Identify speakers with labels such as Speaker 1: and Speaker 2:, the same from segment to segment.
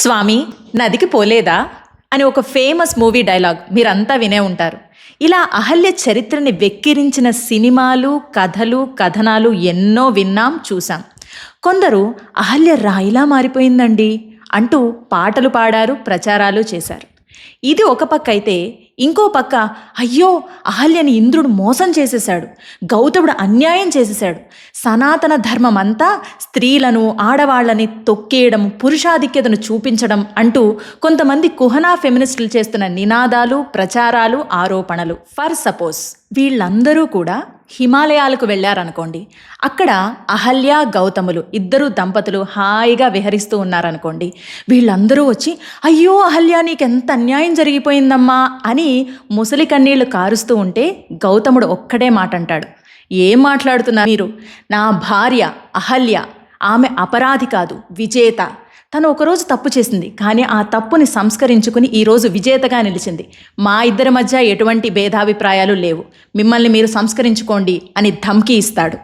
Speaker 1: స్వామి నదికి పోలేదా? అని ఒక ఫేమస్ మూవీ డైలాగ్ మీరంతా వినే ఉంటారు. ఇలా అహల్య చరిత్రని వెక్కిరించిన సినిమాలు కథలు కథనాలు ఎన్నో విన్నాం చూసాం కొందరు అహల్య రాయిలా మారిపోయిందండి అంటూ పాటలు పాడారు ప్రచారాలు చేశారు. ఇది ఒక పక్క అయితే ఇంకో పక్క అయ్యో అహల్యని ఇంద్రుడు మోసం చేసేశాడు గౌతముడు అన్యాయం చేసేశాడు. సనాతన ధర్మం అంతా స్త్రీలను ఆడవాళ్ళని తొక్కేయడం పురుషాధిక్యతను చూపించడం అంటూ కొంతమంది కుహనా ఫెమినిస్టులు చేస్తున్న నినాదాలు ప్రచారాలు ఆరోపణలు. For suppose. వీళ్ళందరూ కూడా హిమాలయాలకు వెళ్ళారనుకోండి అక్కడ అహల్య గౌతములు ఇద్దరు దంపతులు హాయిగా విహరిస్తూ ఉన్నారనుకోండి వీళ్ళందరూ వచ్చి అయ్యో అహల్య నీకెంత అన్యాయం జరిగిపోయిందమ్మా అని ముసలి కన్నీళ్ళు కారుస్తూ ఉంటే గౌతముడు ఒక్కడే మాట అంటాడు ఏం మాట్లాడుతున్నారు మీరు? నా భార్య అహల్య ఆమె అపరాధి కాదు విజేత. తను ఒకరోజు తప్పు చేసింది కానీ ఆ తప్పుని సంస్కరించుకుని ఈరోజు విజేతగా నిలిచింది. మా ఇద్దరి మధ్య ఎటువంటి భేదాభిప్రాయాలు లేవు. మిమ్మల్ని మీరు సంస్కరించుకోండి అని ధమ్కి ఇస్తాడు.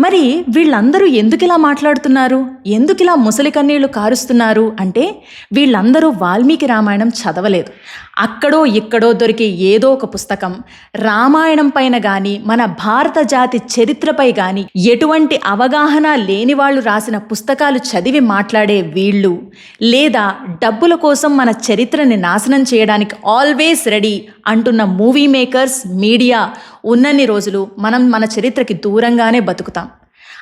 Speaker 1: మరి వీళ్ళందరూ ఎందుకు ఇలా మాట్లాడుతున్నారు? ఎందుకు ఇలా ముసలి కన్నీళ్ళు కారుస్తున్నారు? అంటే వీళ్ళందరూ వాల్మీకి రామాయణం చదవలేదు. అక్కడో ఇక్కడో దొరికే ఏదో ఒక పుస్తకం. రామాయణం పైన కానీ మన భారత జాతి చరిత్రపై కానీ ఎటువంటి అవగాహన లేని వాళ్ళు రాసిన పుస్తకాలు చదివి మాట్లాడే వీళ్ళు. లేదా డబ్బుల కోసం మన చరిత్రని నాశనం చేయడానికి ఆల్వేస్ రెడీ అంటున్న మూవీ మేకర్స్ మీడియా ఉన్నన్ని రోజులు మనం మన చరిత్రకి దూరంగానే బతుకుతాం.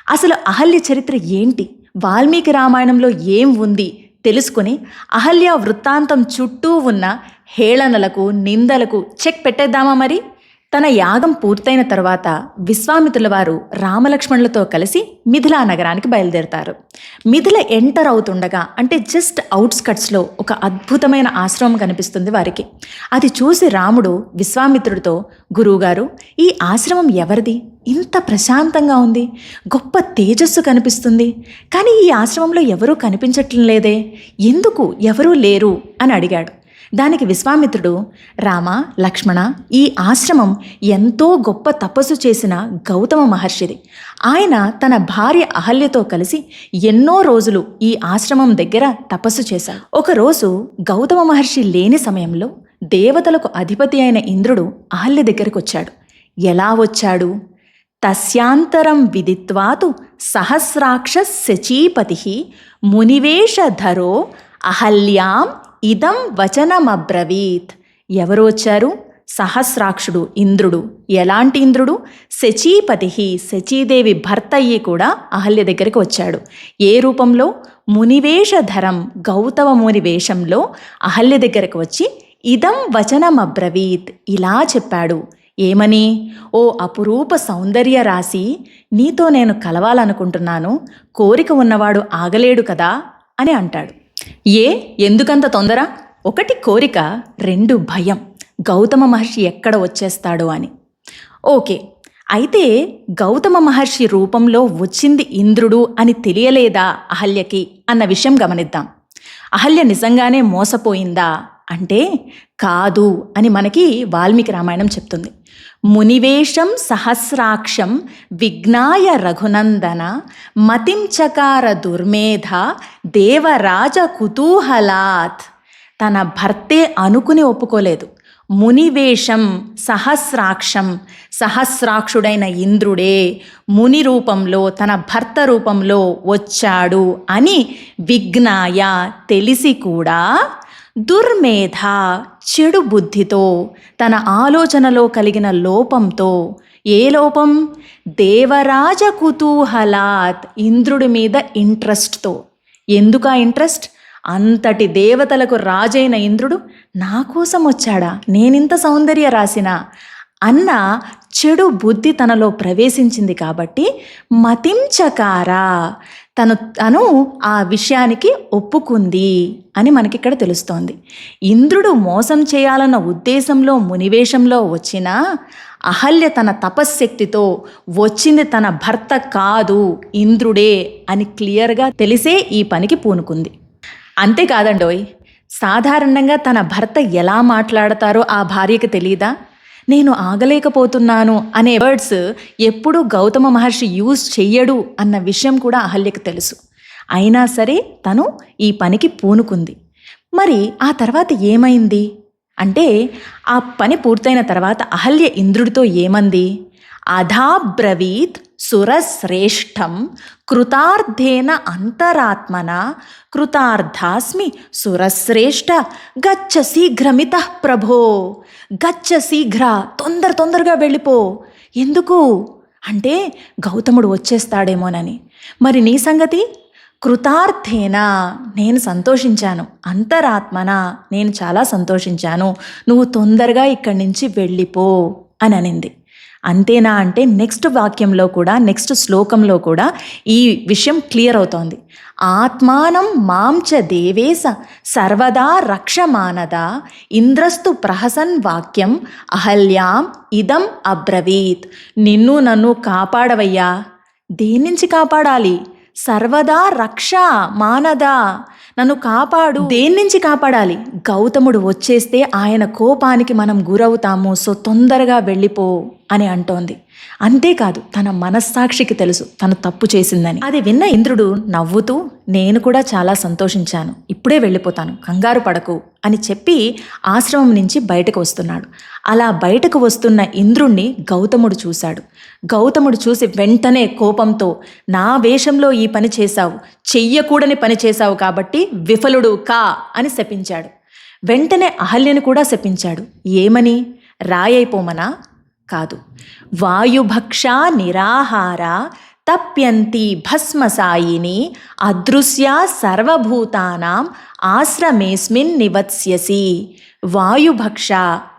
Speaker 1: అసలు అహల్య చరిత్ర ఏంటి? వాల్మీకి రామాయణంలో ఏం ఉంది? తెలుసుకుని అహల్య వృత్తాంతం చుట్టూ ఉన్న హేళనలకు నిందలకు చెక్ పెట్టేద్దామా మరి? తన యాగం పూర్తయిన తర్వాత విశ్వామిత్రుల వారు రామలక్ష్మణులతో కలిసి మిథిలా నగరానికి బయలుదేరతారు. మిథిల ఎంటర్ అవుతుండగా అంటే జస్ట్ అవుట్స్కట్స్లో ఒక అద్భుతమైన ఆశ్రమం కనిపిస్తుంది వారికి. అది చూసి రాముడు విశ్వామిత్రుడితో గురువుగారు ఈ ఆశ్రమం ఎవరిది? ఇంత ప్రశాంతంగా ఉంది. గొప్ప తేజస్సు కనిపిస్తుంది. కానీ ఈ ఆశ్రమంలో ఎవరూ కనిపించట్లేదే. ఎందుకు ఎవరూ లేరు? అని అడిగాడు. దానికి విశ్వామిత్రుడు రామ లక్ష్మణ ఈ ఆశ్రమం ఎంతో గొప్ప తపస్సు చేసిన గౌతమ మహర్షిది. ఆయన తన భార్య అహల్యతో కలిసి ఎన్నో రోజులు ఈ ఆశ్రమం దగ్గర తపస్సు చేశారు. ఒకరోజు గౌతమ మహర్షి లేని సమయంలో దేవతలకు అధిపతి అయిన ఇంద్రుడు అహల్య దగ్గరకు వచ్చాడు. ఎలా వచ్చాడు? తస్యాంతరం విదిత్వాతు సహస్రాక్ష శచీపతి మునివేషధరో అహల్యాం ఇదం వచనమబ్రవీత్. ఎవరు వచ్చారు? సహస్రాక్షుడు ఇంద్రుడు. ఎలాంటి ఇంద్రుడు? శచీపతి శచీదేవి భర్త అయ్యి కూడా అహల్య దగ్గరికి వచ్చాడు. ఏ రూపంలో? మునివేషధరం గౌతమ ముని వేషంలో అహల్య దగ్గరకు వచ్చి ఇదం వచనమబ్రవీత్ ఇలా చెప్పాడు. ఏమని? ఓ అపురూప సౌందర్య రాశి నీతో నేను కలవాలనుకుంటున్నాను కోరిక ఉన్నవాడు ఆగలేడు కదా? అని అంటాడు. ఏ? ఎందుకంత తొందర? ఒకటి కోరిక రెండు భయం. గౌతమ మహర్షి ఎక్కడ వచ్చేస్తాడో అని. ఓకే. అయితే గౌతమ మహర్షి రూపంలో వచ్చింది ఇంద్రుడు అని తెలియలేదా అహల్యకి? అన్న విషయం గమనిద్దాం. అహల్య నిజంగానే మోసపోయిందా? అంటే కాదు అని మనకి వాల్మీకి రామాయణం చెప్తుంది. మునివేషం సహస్రాక్షం విఘ్నాయ రఘునందన మతించకార దుర్మేధ దేవరాజ కుతూహలాత్. తన భర్తే అనుకుని ఒప్పుకోలేదు. మునివేషం సహస్రాక్షం సహస్రాక్షుడైన ఇంద్రుడే ముని రూపంలో తన భర్త రూపంలో వచ్చాడు అని విఘ్నాయ తెలిసి కూడా దుర్మేధ చెడు బుద్ధితో తన ఆలోచనలో కలిగిన లోపంతో ఏ లోపం? దేవరాజ కుతూహలాత్ ఇంద్రుడి మీద ఇంట్రెస్ట్తో. ఎందుకు ఆ ఇంట్రెస్ట్? అంతటి దేవతలకు రాజైన ఇంద్రుడు నా కోసం వచ్చాడా? నేనింత సౌందర్య రాసిన? అన్న చెడు బుద్ధి తనలో ప్రవేశించింది కాబట్టి మతించకారా? తను తను ఆ విషయానికి ఒప్పుకుంది అని మనకిక్కడ తెలుస్తోంది. ఇంద్రుడు మోసం చేయాలన్న ఉద్దేశంలో మునివేషంలో వచ్చినా అహల్య తన తపశ్శక్తితో వచ్చింది తన భర్త కాదు ఇంద్రుడే అని క్లియర్గా తెలిసే ఈ పనికి పూనుకుంది. అంతేకాదండోయ్ సాధారణంగా తన భర్త ఎలా మాట్లాడతారో ఆ భార్యకి తెలీదా? నేను ఆగలేకపోతున్నాను అనే వర్డ్స్ ఎప్పుడూ గౌతమ మహర్షి యూజ్ చెయ్యడు అన్న విషయం కూడా అహల్యకు తెలుసు. అయినా సరే తను ఈ పనికి పూనుకుంది. మరి ఆ తర్వాత ఏమైంది? అంటే ఆ పని పూర్తయిన తర్వాత అహల్య ఇంద్రుడితో ఏమంది? అధాబ్రవీత్ సురశ్రేష్టం కృతార్థేన అంతరాత్మన కృతార్థాస్మి సురశ్రేష్ఠ గచ్చ శీఘ్రమిత ప్రభో గచ్చ శీఘ్ర తొందర తొందరగా వెళ్ళిపో. ఎందుకు? అంటే గౌతముడు వచ్చేస్తాడేమోనని. మరి నీ సంగతి? కృతార్థేన? నేను సంతోషించాను. అంతరాత్మన? నేను చాలా సంతోషించాను. నువ్వు తొందరగా ఇక్కడి నుంచి వెళ్ళిపో అని అనింది అంతేనా అంటే నెక్స్ట్ వాక్యంలో కూడా నెక్స్ట్ శ్లోకంలో కూడా ఈ విషయం క్లియర్ అవుతోంది. ఆత్మానం మాంచ దేవేశ సర్వదా రక్షమానద ఇంద్రస్తు ప్రహసన్ వాక్యం అహల్యాం ఇదం అబ్రవీత్. నిన్ను నన్ను కాపాడవయ్యా. దేని నుంచి కాపాడాలి? సర్వదా రక్ష మానద నన్ను కాపాడు. దేని నుంచి కాపాడాలి? గౌతముడు వచ్చేస్తే ఆయన కోపానికి మనం గురవుతాము. సో తొందరగా వెళ్ళిపో. అని అంటోంది. అంతేకాదు తన మనస్సాక్షికి తెలుసు తను తప్పు చేసిందని. అది విన్న ఇంద్రుడు నవ్వుతూ నేను కూడా చాలా సంతోషించాను. ఇప్పుడే వెళ్ళిపోతాను. కంగారు పడకు అని చెప్పి ఆశ్రమం నుంచి బయటకు వస్తున్నాడు. అలా బయటకు వస్తున్న ఇంద్రుణ్ణి గౌతముడు చూశాడు. గౌతముడు చూసి వెంటనే కోపంతో నా వేషంలో ఈ పని చేశావు. చెయ్యకూడని పని చేశావు కాబట్టి విఫలుడు కా అని శపించాడు. వెంటనే అహల్యను కూడా శపించాడు. ఏమని? రాయైపోమనా కాదు. వాయుభక్ష నిరాహార తప్యంతి భస్మసాయిని అదృశ్య సర్వభూతానాం ఆశ్రమేస్మిన్ నివత్స్యసి. వాయుభక్ష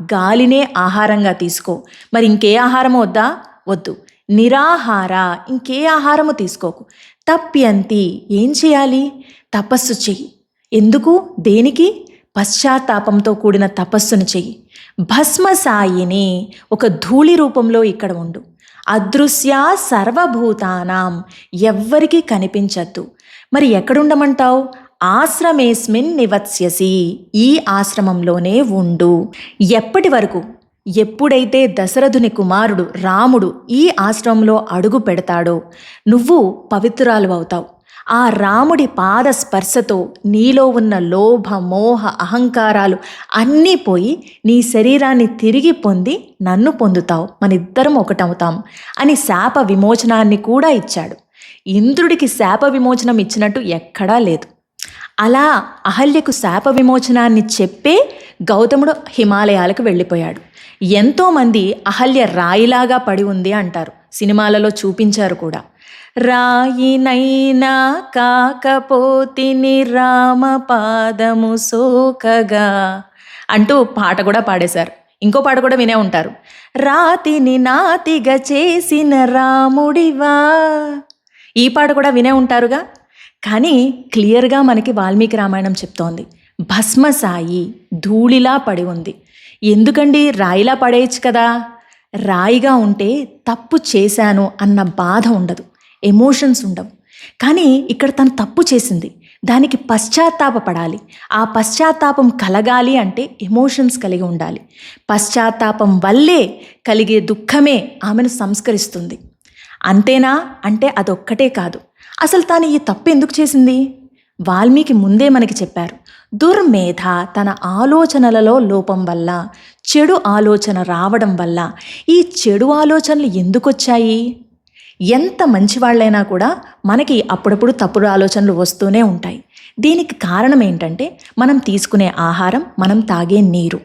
Speaker 1: గాలినే ఆహారంగా తీసుకో. మరి ఇంకే ఆహారం వద్దా? వద్దు. నిరాహార ఇంకే ఆహారము తీసుకోకు. తప్యంతి ఏం చేయాలి? తపస్సు చెయ్యి. ఎందుకు? దేనికి? పశ్చాత్తాపంతో కూడిన తపస్సును చెయ్యి. భస్మసాయిని ఒక ధూళి రూపంలో ఇక్కడ ఉండు. అదృశ్య సర్వభూతానాం ఎవ్వరికీ కనిపించద్దు. మరి ఎక్కడుండమంటావు? ఆశ్రమేస్మిన్ నివత్స్యసి. ఈ ఆశ్రమంలోనే ఉండు. ఎప్పటి వరకు? ఎప్పుడైతే దశరథుని కుమారుడు రాముడు ఈ ఆశ్రమంలో అడుగు పెడతాడో నువ్వు పవిత్రాలు అవుతావు. ఆ రాముడి పాద స్పర్శతో నీలో ఉన్న లోభ మోహ అహంకారాలు అన్నీ పోయి నీ శరీరాన్ని తిరిగి పొంది నన్ను పొందుతావు. మన ఇద్దరం ఒకటవుతాం అని శాప విమోచనాన్ని కూడా ఇచ్చాడు. ఇంద్రుడికి శాప విమోచనం ఇచ్చినట్టు ఎక్కడా లేదు. అలా అహల్యకు శాప విమోచనాన్ని చెప్పే గౌతముడు హిమాలయాలకు వెళ్ళిపోయాడు. ఎంతోమంది అహల్య రాయిలాగా పడి ఉంది అంటారు. సినిమాలలో చూపించారు కూడా. రాయినైనా కాకపోతిని రామ పాదము సోకగా అంటూ పాట కూడా పాడేశారు. ఇంకో పాట కూడా వినే ఉంటారు. రాతిని నాతిగా చేసిన రాముడివా? ఈ పాట కూడా వినే ఉంటారుగా? కానీ క్లియర్గా మనకి వాల్మీకి రామాయణం చెప్తోంది. భస్మసాయి ధూళిలా పడి ఉంది. ఎందుకండి రాయిలా పడేయచ్చు కదా? రాయిగా ఉంటే తప్పు చేశాను అన్న బాధ ఉండదు. ఎమోషన్స్ ఉండవు. కానీ ఇక్కడ తను తప్పు చేసింది. దానికి పశ్చాత్తాపపడాలి. ఆ పశ్చాత్తాపం కలగాలి అంటే ఎమోషన్స్ కలిగి ఉండాలి. పశ్చాత్తాపం వల్లే కలిగే దుఃఖమే ఆమెను సంస్కరిస్తుంది. అంతేనా? అంటే అదొక్కటే కాదు. అసలు తాను ఈ తప్పు ఎందుకు చేసింది? వాల్మీకి ముందే మనకి చెప్పారు. దుర్మేధ తన ఆలోచనలలో లోపం వల్ల చెడు ఆలోచన రావడం వల్ల ఈ చెడు ఆలోచనలు ఎందుకొచ్చాయి? ఎంత మంచివాళ్ళైనా కూడా మనకి అప్పుడప్పుడు తప్పుడు ఆలోచనలు వస్తూనే ఉంటాయి. దీనికి కారణం ఏంటంటే మనం తీసుకునే ఆహారం మనం తాగే నీరు.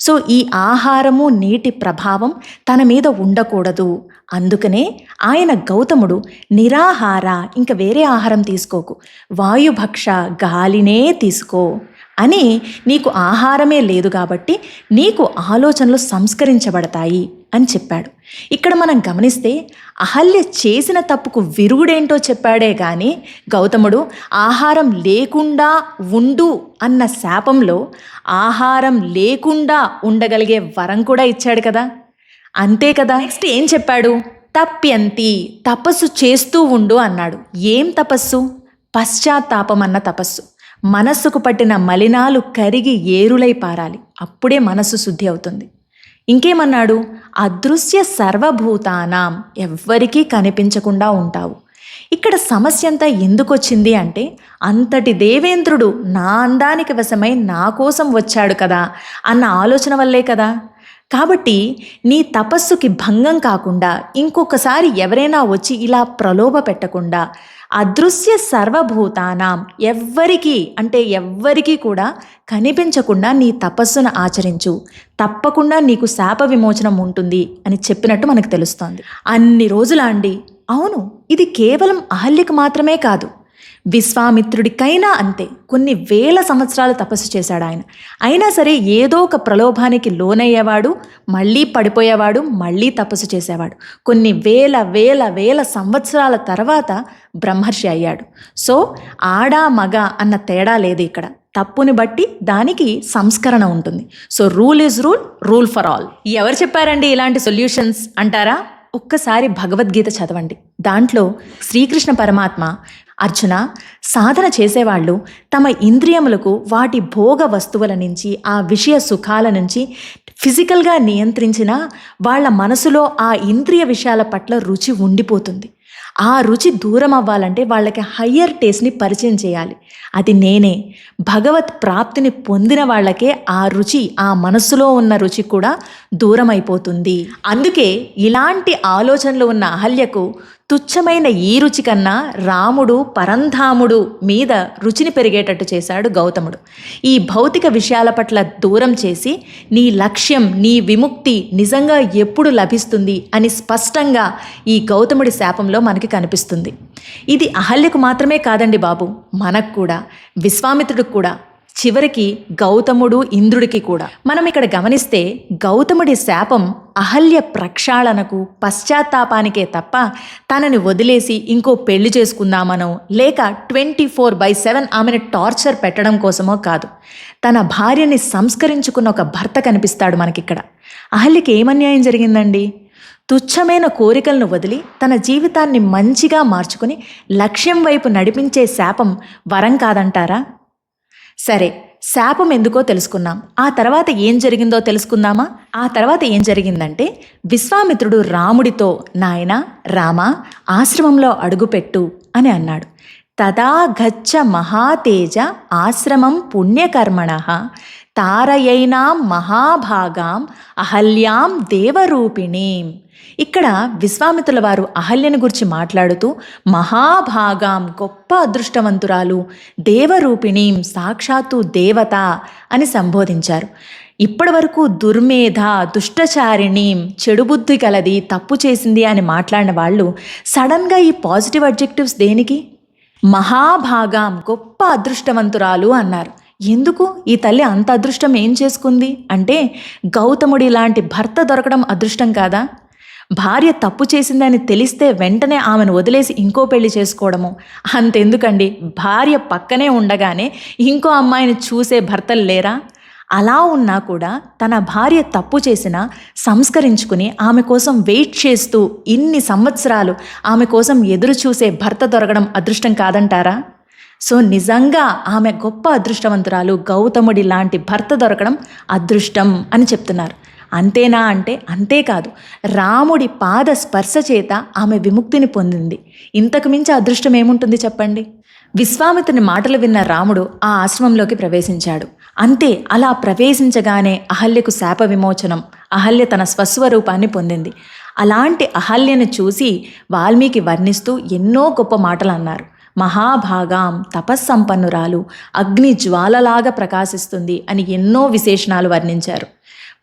Speaker 1: సో ఈ ఆహారము నీటి ప్రభావం తన మీద ఉండకూడదు. అందుకనే ఆయన గౌతముడు నిరాహార ఇంక వేరే ఆహారం తీసుకోకు. వాయుభక్ష గాలినే తీసుకో. అని నీకు ఆహారమే లేదు కాబట్టి నీకు ఆలోచనలు సంస్కరించబడతాయి అని చెప్పాడు. ఇక్కడ మనం గమనిస్తే అహల్య చేసిన తప్పుకు విరుగుడేంటో చెప్పాడే కానీ గౌతముడు ఆహారం లేకుండా ఉండు అన్న శాపంలో ఆహారం లేకుండా ఉండగలిగే వరం కూడా ఇచ్చాడు కదా. అంతే కదా. నెక్స్ట్ ఏం చెప్పాడు? తప్యంతి తపస్సు చేస్తూ ఉండు అన్నాడు. ఏం తపస్సు? పశ్చాత్తాపం అన్న తపస్సు. మనస్సుకు పట్టిన మలినాలు కరిగి ఏరులై పారాలి. అప్పుడే మనస్సు శుద్ధి అవుతుంది. ఇంకేమన్నాడు? అదృశ్య సర్వభూతానాం ఎవ్వరికీ కనిపించకుండా ఉంటావు. ఇక్కడ సమస్య అంతా ఎందుకొచ్చింది అంటే అంతటి దేవేంద్రుడు నా అందానికి వశమై నా కోసం వచ్చాడు కదా అన్న ఆలోచన వల్లే కదా. కాబట్టి నీ తపస్సుకి భంగం కాకుండా ఇంకొకసారి ఎవరైనా వచ్చి ఇలా ప్రలోభ పెట్టకుండా అదృశ్య సర్వభూతానాం ఎవ్వరికీ అంటే ఎవ్వరికీ కూడా కనిపించకుండా నీ తపస్సును ఆచరించు. తప్పకుండా నీకు శాప విమోచనం ఉంటుంది అని చెప్పినట్టు మనకు తెలుస్తోంది. అన్ని రోజులా అండి. అవును ఇది కేవలం అహల్యకు మాత్రమే కాదు. విశ్వామిత్రుడికైనా అంతే. కొన్ని వేల సంవత్సరాలు తపస్సు చేశాడు ఆయన. అయినా సరే ఏదో ఒక ప్రలోభానికి లోనయ్యేవాడు మళ్ళీ పడిపోయేవాడు మళ్ళీ తపస్సు చేసేవాడు. కొన్ని వేల వేల వేల సంవత్సరాల తర్వాత బ్రహ్మర్షి అయ్యాడు. సో ఆడా మగ అన్న తేడా లేదు ఇక్కడ. తప్పుని బట్టి దానికి సంస్కరణ ఉంటుంది. So rule is rule rule for all. ఎవరు చెప్పారండి ఇలాంటి సొల్యూషన్స్ అంటారా? ఒక్కసారి భగవద్గీత చదవండి. దాంట్లో శ్రీకృష్ణ పరమాత్మ అర్జున సాధన చేసేవాళ్ళు తమ ఇంద్రియములకు వాటి భోగ వస్తువుల నుంచి ఆ విషయ సుఖాల నుంచి ఫిజికల్గా నియంత్రించిన వాళ్ళ మనసులో ఆ ఇంద్రియ విషయాల పట్ల రుచి ఉండిపోతుంది. ఆ రుచి దూరం అవ్వాలంటే వాళ్ళకి హయ్యర్ టేస్ట్ని పరిచయం చేయాలి. అది నేనే. భగవత్ ప్రాప్తిని పొందిన వాళ్ళకే ఆ రుచి ఆ మనస్సులో ఉన్న రుచి కూడా దూరం అయిపోతుంది అందుకే ఇలాంటి ఆలోచనలు ఉన్న అహల్యకు తుచ్చమైన ఈ రుచి కన్నా రాముడు పరంధాముడు మీద రుచిని పెరిగేటట్టు చేశాడు గౌతముడు. ఈ భౌతిక విషయాల పట్ల దూరం చేసి నీ లక్ష్యం నీ విముక్తి నిజంగా ఎప్పుడు లభిస్తుంది అని స్పష్టంగా ఈ గౌతముడి శాపంలో మనకి కనిపిస్తుంది. ఇది అహల్యకు మాత్రమే కాదండి బాబు మనకు కూడా విశ్వామిత్రుడికి కూడా. చివరికి గౌతముడు ఇంద్రుడికి కూడా. మనం ఇక్కడ గమనిస్తే గౌతముడి శాపం అహల్య ప్రక్షాళనకు పశ్చాత్తాపానికే తప్ప తనని వదిలేసి ఇంకో పెళ్ళి చేసుకుందామనో లేక ట్వంటీ ఫోర్ బై సెవెన్ ఆమెను టార్చర్ పెట్టడం కోసమో కాదు. తన భార్యని సంస్కరించుకున్న ఒక భర్త కనిపిస్తాడు మనకిక్కడ. అహల్యకి ఏమన్యాయం జరిగిందండి? తుచ్చమైన కోరికలను వదిలి తన జీవితాన్ని మంచిగా మార్చుకుని లక్ష్యం వైపు నడిపించే శాపం వరం కాదంటారా? సరే శాపం ఎందుకో తెలుసుకున్నాం ఆ తర్వాత ఏం జరిగిందో తెలుసుకుందామా? ఆ తర్వాత ఏం జరిగిందంటే విశ్వామిత్రుడు రాముడితో నాయన రామ ఆశ్రమంలో అడుగుపెట్టు అని అన్నాడు. తదా గచ్చ మహాతేజ ఆశ్రమం పుణ్యకర్మణ తారయైనాం మహాభాగాం అహల్యాం దేవరూపిణీం ఇక్కడ విశ్వామిత్రుల వారు అహల్యను గురించి మాట్లాడుతూ మహాభాగాం గొప్ప అదృష్టవంతురాలు దేవరూపిణీం సాక్షాత్తు దేవత అని సంబోధించారు. ఇప్పటి వరకు దుర్మేధ దుష్టచారిణి చెడు బుద్ధి కలది తప్పు చేసింది అని మాట్లాడిన వాళ్ళు సడన్గా ఈ పాజిటివ్ అడ్జెక్టివ్స్ దేనికి? మహాభాగాం గొప్ప అదృష్టవంతురాలు అన్నారు. ఎందుకు? ఈ తల్లి అంత అదృష్టం ఏం చేసుకుంది? అంటే గౌతముడి లాంటి భర్త దొరకడం అదృష్టం కాదా? భార్య తప్పు చేసిందని తెలిస్తే వెంటనే ఆమెను వదిలేసి ఇంకో పెళ్ళి చేసుకోవడము. అంతెందుకండి? భార్య పక్కనే ఉండగానే ఇంకో అమ్మాయిని చూసే భర్తలు లేరా? అలా ఉన్నా కూడా తన భార్య తప్పు చేసినా సంస్కరించుకుని ఆమె కోసం వెయిట్ చేస్తూ ఇన్ని సంవత్సరాలు ఆమె కోసం ఎదురు చూసే భర్త దొరకడం అదృష్టం కాదంటారా? సో నిజంగా ఆమె గొప్ప అదృష్టవంతురాలు గౌతముడి లాంటి భర్త దొరకడం అదృష్టం అని చెప్తున్నారు. అంతేనా అంటే అంతేకాదు రాముడి పాద స్పర్శ చేత ఆమె విముక్తిని పొందింది. ఇంతకు మించి అదృష్టం ఏముంటుంది చెప్పండి? విశ్వామిత్రుని మాటలు విన్న రాముడు ఆ ఆశ్రమంలోకి ప్రవేశించాడు. అంతే అలా ప్రవేశించగానే అహల్యకు శాప విమోచనం అహల్య తన స్వస్వరూపాన్ని పొందింది. అలాంటి అహల్యను చూసి వాల్మీకి వర్ణిస్తూ ఎన్నో గొప్ప మాటలు అన్నారు మహాభాగాం తపస్సంపన్నురాలు అగ్ని జ్వాలలాగా ప్రకాశిస్తుంది అని ఎన్నో విశేషణాలు వర్ణించారు.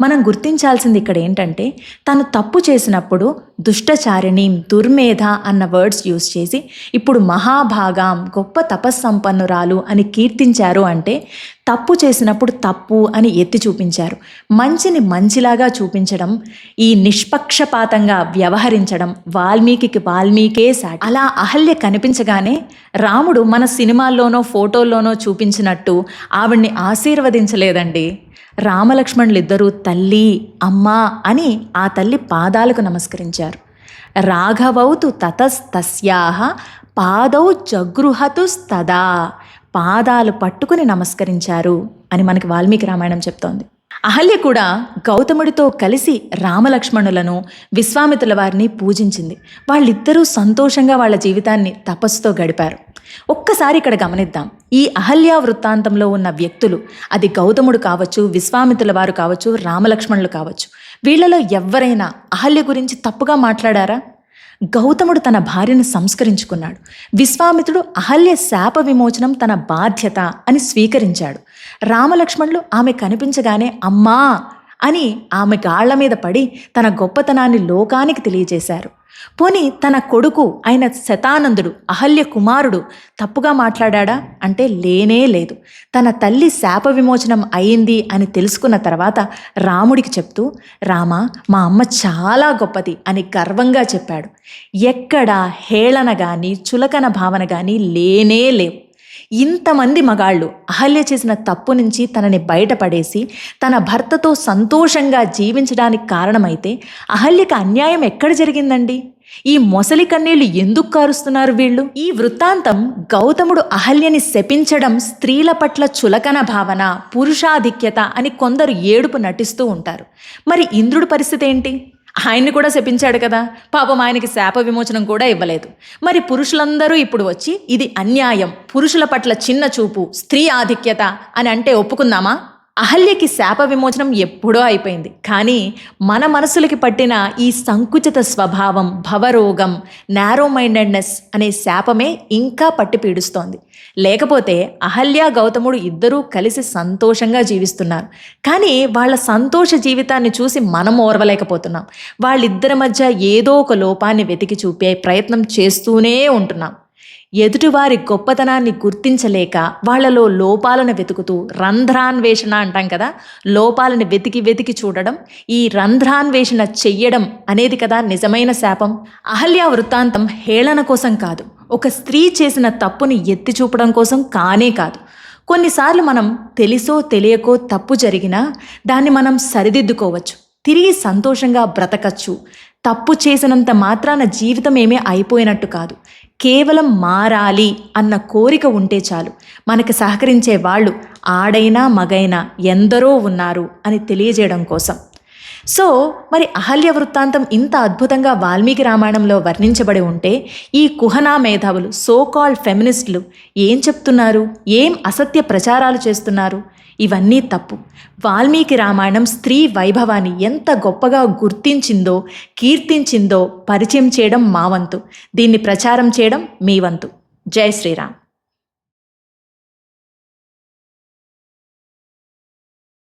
Speaker 1: మనం గుర్తించాల్సింది ఇక్కడ ఏంటంటే తను తప్పు చేసినప్పుడు దుష్టచారిణి దుర్మేధ అన్న వర్డ్స్ యూజ్ చేసి ఇప్పుడు మహాభాగాం గొప్ప తపస్సంపన్నురాలు అని కీర్తించారు అంటే తప్పు చేసినప్పుడు తప్పు అని ఎత్తి చూపించారు. మంచిని మంచిలాగా చూపించడం ఈ నిష్పక్షపాతంగా వ్యవహరించడం వాల్మీకి వాల్మీకే సాటి. అలా అహల్య కనిపించగానే రాముడు మన సినిమాల్లోనో ఫోటోల్లోనో చూపించినట్టు ఆవిడ్ని ఆశీర్వదించలేదండి. రామలక్ష్మణులిద్దరూ తల్లి అమ్మ అని ఆ తల్లి పాదాలకు నమస్కరించారు. రాఘవౌతు తతస్తస్యాహ పాదౌ జగృహతుస్తదా పాదాలు పట్టుకుని నమస్కరించారు అని మనకి వాల్మీకి రామాయణం చెప్తోంది. అహల్య కూడా గౌతముడితో కలిసి రామలక్ష్మణులను విశ్వామిత్రుల వారిని పూజించింది. వాళ్ళిద్దరూ సంతోషంగా వాళ్ళ జీవితాన్ని తపస్సుతో గడిపారు. ఒక్కసారి ఇక్కడ గమనిద్దాం. ఈ అహల్య వృత్తాంతంలో ఉన్న వ్యక్తులు అది గౌతముడు కావచ్చు విశ్వామిత్రుల వారు కావచ్చు రామలక్ష్మణులు కావచ్చు వీళ్ళలో ఎవరైనా అహల్య గురించి తప్పుగా మాట్లాడారా? గౌతముడు తన భార్యను సంస్కరించుకున్నాడు. విశ్వామిత్రుడు అహల్య శాప విమోచనం తన బాధ్యత అని స్వీకరించాడు. రామలక్ష్మణులు ఆమె కనిపించగానే అమ్మా అని ఆమె గాళ్ళ మీద పడి తన గొప్పతనాన్ని లోకానికి తెలియజేశారు. పోని తన కొడుకు అయిన శతానందుడు అహల్య కుమారుడు తప్పుగా మాట్లాడా అంటే లేనే లేదు. తన తల్లి శాప విమోచనం అయింది అని తెలుసుకున్న తర్వాత రాముడికి చెప్తూ రామ మా అమ్మ చాలా గొప్పది అని గర్వంగా చెప్పాడు. ఎక్కడా హేళన కానీ చులకన భావన కానీ లేనే లేవు. ఇంతమంది మగాళ్ళు అహల్య చేసిన తప్పు నుంచి తనని బయటపడేసి తన భర్తతో సంతోషంగా జీవించడానికి కారణమైతే అహల్యకు అన్యాయం ఎక్కడ జరిగిందండి? ఈ మొసలి కన్నీళ్ళు ఎందుకు కారుస్తున్నారు వీళ్ళు? ఈ వృత్తాంతం గౌతముడు అహల్యని శపించడం స్త్రీల పట్ల చులకన భావన పురుషాధిక్యత అని కొందరు ఏడుపు నటిస్తూ ఉంటారు. మరి ఇంద్రుడి పరిస్థితి ఏంటి? ఆయన్ని కూడా శపించాడు కదా. పాపం ఆయనకి శాప విమోచనం కూడా ఇవ్వలేదు. మరి పురుషులందరూ ఇప్పుడు వచ్చి ఇది అన్యాయం. పురుషుల పట్ల చిన్న చూపు స్త్రీ ఆధిక్యత అని అంటే ఒప్పుకుందామా? అహల్యకి శాప విమోచనం ఎప్పుడో అయిపోయింది. కానీ మన మనసులకి పట్టిన ఈ సంకుచిత స్వభావం భవరోగం నారో మైండెడ్నెస్ అనే శాపమే ఇంకా పట్టి పీడుస్తోంది. లేకపోతే అహల్య గౌతముడు ఇద్దరూ కలిసి సంతోషంగా జీవిస్తున్నారు. కానీ వాళ్ళ సంతోష జీవితాన్ని చూసి మనం ఓర్వలేకపోతున్నాం. వాళ్ళిద్దరి మధ్య ఏదో ఒక లోపాన్ని వెతికి చూపే ప్రయత్నం చేస్తూనే ఉంటున్నాం. ఎదుటివారి గొప్పతనాన్ని గుర్తించలేక వాళ్ళలో లోపాలను వెతుకుతూ రంధ్రాన్వేషణ అంటాం కదా లోపాలను వెతికి వెతికి చూడడం ఈ రంధ్రాన్వేషణ చెయ్యడం అనేది కదా నిజమైన శాపం. అహల్య వృత్తాంతం హేళన కోసం కాదు ఒక స్త్రీ చేసిన తప్పుని ఎత్తి చూపడం కోసం కానే కాదు. కొన్నిసార్లు మనం తెలిసో తెలియకో తప్పు జరిగినా దాన్ని మనం సరిదిద్దుకోవచ్చు తిరిగి సంతోషంగా బ్రతకచ్చు. తప్పు చేసినంత మాత్రాన జీవితం ఏమీ అయిపోయినట్టు కాదు. కేవలం మారాలి అన్న కోరిక ఉంటే చాలు. మనకు సహకరించే వాళ్ళు ఆడైనా మగైనా ఎందరో ఉన్నారు అని తెలియజేయడం కోసం. సో మరి అహల్య వృత్తాంతం ఇంత అద్భుతంగా వాల్మీకి రామాయణంలో వర్ణించబడి ఉంటే ఈ కుహనా మేధావులు సో ఫెమినిస్టులు ఏం చెప్తున్నారు? ఏం అసత్య ప్రచారాలు చేస్తున్నారు? ఇవన్నీ తప్పు. వాల్మీకి రామాయణం స్త్రీ వైభవాన్ని ఎంత గొప్పగా గుర్తించిందో కీర్తించిందో పరిచయం చేయడం మా వంతు. దీన్ని ప్రచారం చేయడం మీ వంతు. జై శ్రీరామ్.